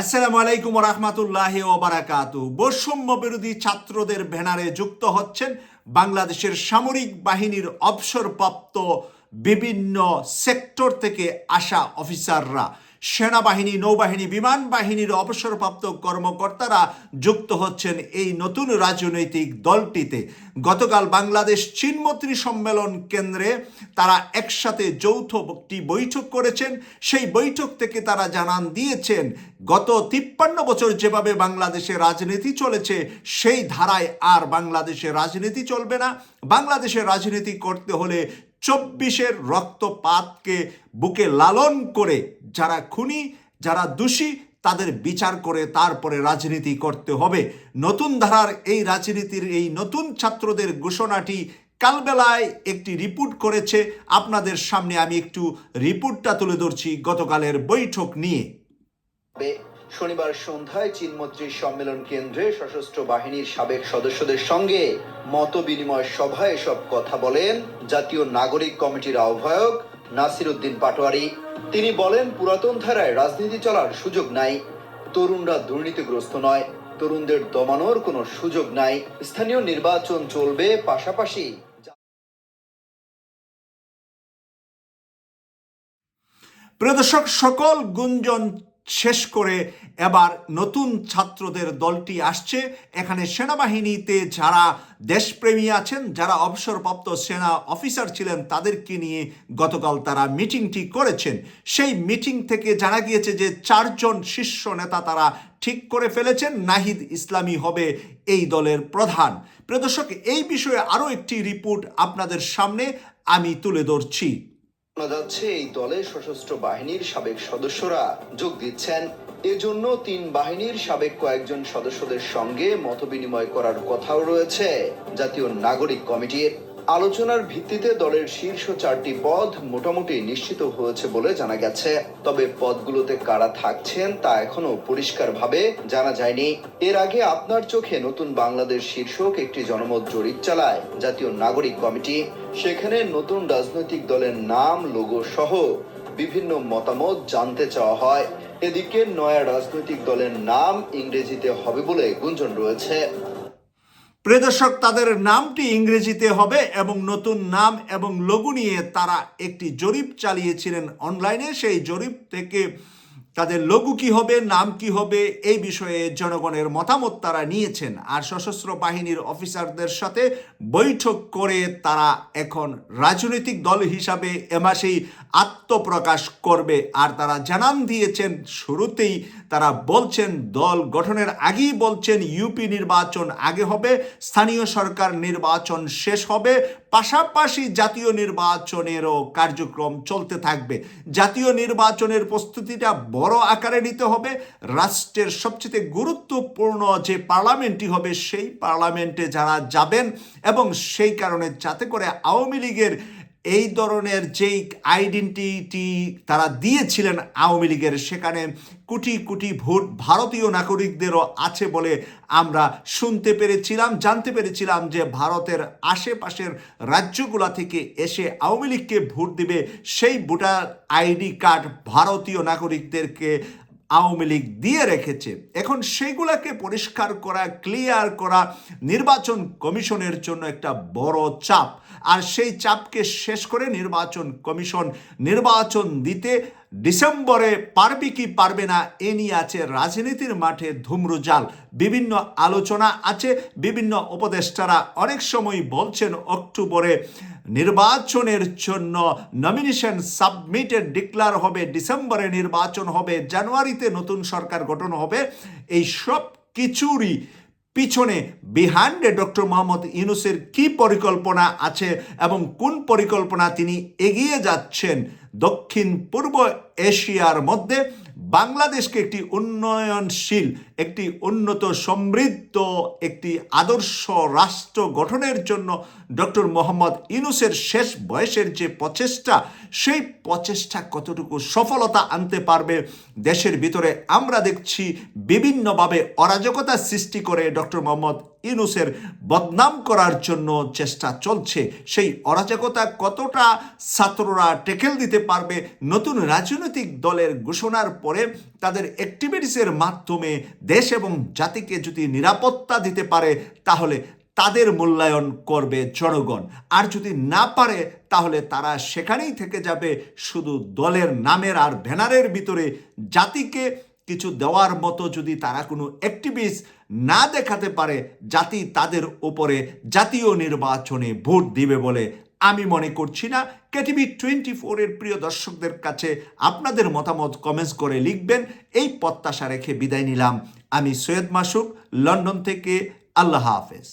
আসসালামু আলাইকুম রহমতুল্লাহ ওবারাকাতু বৈষম্য বিরোধী ছাত্রদের ব্যানারে যুক্ত হচ্ছেন বাংলাদেশের সামরিক বাহিনীর অবসরপ্রাপ্ত বিভিন্ন সেক্টর থেকে আসা অফিসাররা। সেনাবাহিনী, নৌবাহিনী, বিমান বাহিনীর অবসরপ্রাপ্ত কর্মকর্তারা যুক্ত হচ্ছেন এই নতুন রাজনৈতিক দলটিতে। গতকাল বাংলাদেশ চীনমন্ত্রী সম্মেলন কেন্দ্রে তারা একসাথে যৌথ একটি বৈঠক করেছেন। সেই বৈঠক থেকে তারা জানান দিয়েছেন, গত তিপ্পান্ন বছর যেভাবে বাংলাদেশে রাজনীতি চলেছে, সেই ধারায় আর বাংলাদেশে রাজনীতি চলবে না। বাংলাদেশে রাজনীতি করতে হলে চব্বিশের রক্তপাতকে বুকে লালন করে যারা খুনি, যারা দোষী, তাদের বিচার করে তারপরে রাজনীতি করতে হবে নতুন ধারার এই রাজনীতির এই নতুন ছাত্রদের ঘোষণাটি কালবেলায় একটি রিপোর্ট করেছে আপনাদের সামনে আমি একটু রিপোর্টটা তুলে ধরছি গতকালের বৈঠক নিয়ে। শনিবার সন্ধ্যায় চীনমন্ত্রীর সম্মেলন কেন্দ্রে সশস্ত্র বাহিনীর সাবেক সদস্যদের সঙ্গে মত বিনিময় সভায় এসব কথা বলেন জাতীয় নাগরিক কমিটির আহ্বায়ক নাসির উদ্দিন পাটোয়ারি। তিনি বলেন, পুরাতন ধারায় রাজনীতি চলার সুযোগ নাই, তরুণরা দুর্নীতিগ্রস্ত নয়, তরুণদের দমানোর কোনো সুযোগ নাই, স্থানীয় নির্বাচন চলবে পাশাপাশি প্রিয় দর্শক, সকল গুঞ্জন শেষ করে এবার নতুন ছাত্রদের দলটি আসছে। এখানে সেনাবাহিনীতে যারা দেশপ্রেমী আছেন, যারা অবসরপ্রাপ্ত সেনা অফিসার ছিলেন, তাদেরকে নিয়ে গতকাল তারা মিটিংটি করেছেন। সেই মিটিং থেকে জানা গিয়েছে যে চারজন শীর্ষ নেতা তারা ঠিক করে ফেলেছেন, নাহিদ ইসলামী হবে এই দলের প্রধান। প্রদর্শক এই বিষয়ে আরও একটি রিপোর্ট আপনাদের সামনে আমি তুলে ধরছি। শোনা যাচ্ছে, এই দলে সশস্ত্র বাহিনীর সাবেক সদস্যরা যোগ দিচ্ছেন। এজন্য তিন বাহিনীর সাবেক কয়েকজন সদস্যদের সঙ্গে মতবিনিময় করার কথাও রয়েছে জাতীয় নাগরিক কমিটির। আলোচনার ভিত্তিতে দলের শীর্ষ চারটি পদ মোটামুটি নিশ্চিত হয়েছে বলে জানা গেছে। তবে পদগুলোতে কারা থাকছেন তা এখনও পরিষ্কারভাবে জানা যায়নি। এর আগে আপনার চোখে নতুন বাংলাদেশ শীর্ষক একটি জনমত জরিপ চালায় জাতীয় নাগরিক কমিটি। সেখানে নতুন রাজনৈতিক দলের নাম, লোগো সহ বিভিন্ন মতামত জানতে চাওয়া হয়। এদিকে নয়া রাজনৈতিক দলের নাম ইংরেজিতে হবে বলে গুঞ্জন রয়েছে। প্রিয় দর্শক তাদের নামটি ইংরেজিতে হবে এবং নতুন নাম এবং লঘু নিয়ে তারা একটি জরিপ চালিয়েছিলেন অনলাইনে। সেই জরিপ থেকে তাদের লঘু কি হবে, নাম কি হবে, এই বিষয়ে জনগণের মতামত তারা নিয়েছেন। আর সশস্ত্র বাহিনীর অফিসারদের সাথে বৈঠক করে তারা এখন রাজনৈতিক দল হিসাবে এ মাসেই আত্মপ্রকাশ করবে। আর তারা জানান দিয়েছেন, শুরুতেই তারা বলছেন, দল গঠনের আগেই বলছেন, ইউপি নির্বাচন আগে হবে, স্থানীয় সরকার নির্বাচন শেষ হবে পাশাপাশি জাতীয় নির্বাচনেরও কার্যক্রম চলতে থাকবে। জাতীয় নির্বাচনের প্রস্তুতিটা বড় আকারে নিতে হবে। রাষ্ট্রের সবচেয়ে গুরুত্বপূর্ণ যে পার্লামেন্টটি হবে, সেই পার্লামেন্টে যারা যাবেন এবং সেই কারণে যাতে করে আওয়ামী লীগের এই ধরনের যেই আইডেন্টিটি তারা দিয়েছিলেন আওয়ামী লীগের, সেখানে কোটি কোটি ভোট ভারতীয় নাগরিকদেরও আছে বলে আমরা শুনতে পেরেছিলাম, জানতে পেরেছিলাম যে ভারতের আশেপাশের রাজ্যগুলা থেকে এসে আওয়ামী লীগকে ভোট দিবে সেই ভোটার আইডি কার্ড ভারতীয় নাগরিকদেরকে আওয়ামী লীগ দিয়ে রেখেছে। এখন সেগুলাকে পরিষ্কার করা ক্লিয়ার করা নির্বাচন কমিশনের জন্য একটা বড় চাপ। আর সেই চাপকে শেষ করে নির্বাচন কমিশন নির্বাচন দিতে ডিসেম্বরে পারবে কি পারবে না, এ নিয়ে আছে রাজনীতির মাঠে ধুমরুজাল। বিভিন্ন আলোচনা আছে, বিভিন্ন উপদেষ্টারা অনেক সময় বলছেন অক্টোবরে নির্বাচনের জন্য নমিনেশন সাবমিটেড ডিক্লার হবে, ডিসেম্বরে নির্বাচন হবে, জানুয়ারিতে নতুন সরকার গঠন হবে, এই সব কিছুরই পিছনে বিহান্ডে ডক্টর মোহাম্মদ ইউনুসের কি পরিকল্পনা আছে এবং কোন পরিকল্পনা তিনি এগিয়ে যাচ্ছেন দক্ষিণ পূর্ব এশিয়ার মধ্যে? বাংলাদেশকে একটি উন্নয়নশীল, একটি উন্নত সমৃদ্ধ, একটি আদর্শ রাষ্ট্র গঠনের জন্য ডক্টর মোহাম্মদ ইনুসের শেষ বয়সের যে প্রচেষ্টা, সেই প্রচেষ্টা কতটুকু সফলতা আনতে পারবে দেশের ভিতরে আমরা দেখছি বিভিন্নভাবে অরাজকতা সৃষ্টি করে ডক্টর মোহাম্মদ ইউনুসের বদনাম করার জন্য চেষ্টা চলছে। সেই অরাজকতা কতটা ছাত্ররা টেকেল দিতে পারবে নতুন রাজনৈতিক দলের ঘোষণার পরে তাদের অ্যাক্টিভিটিসের মাধ্যমে দেশ এবং জাতিকে যদি নিরাপত্তা দিতে পারে, তাহলে তাদের মূল্যায়ন করবে জনগণ। আর যদি না পারে, তাহলে তারা সেখানেই থেকে যাবে। শুধু দলের নামের আর ব্যানারের ভিতরে জাতিকে কিছু দেওয়ার মতো যদি তারা কোনো অ্যাক্টিভিস্ট না দেখাতে পারে, জাতি তাদের ওপরে জাতীয় নির্বাচনে ভোট দিবে বলে আমি মনে করছি না। কেটিভি টোয়েন্টি ফোরের প্রিয় দর্শকদের কাছে আপনাদের মতামত কমেন্টস করে লিখবেন। এই প্রত্যাশা রেখে বিদায় নিলাম। আমি সৈয়দ মাসুক লন্ডন থেকে। আল্লাহ হাফেজ।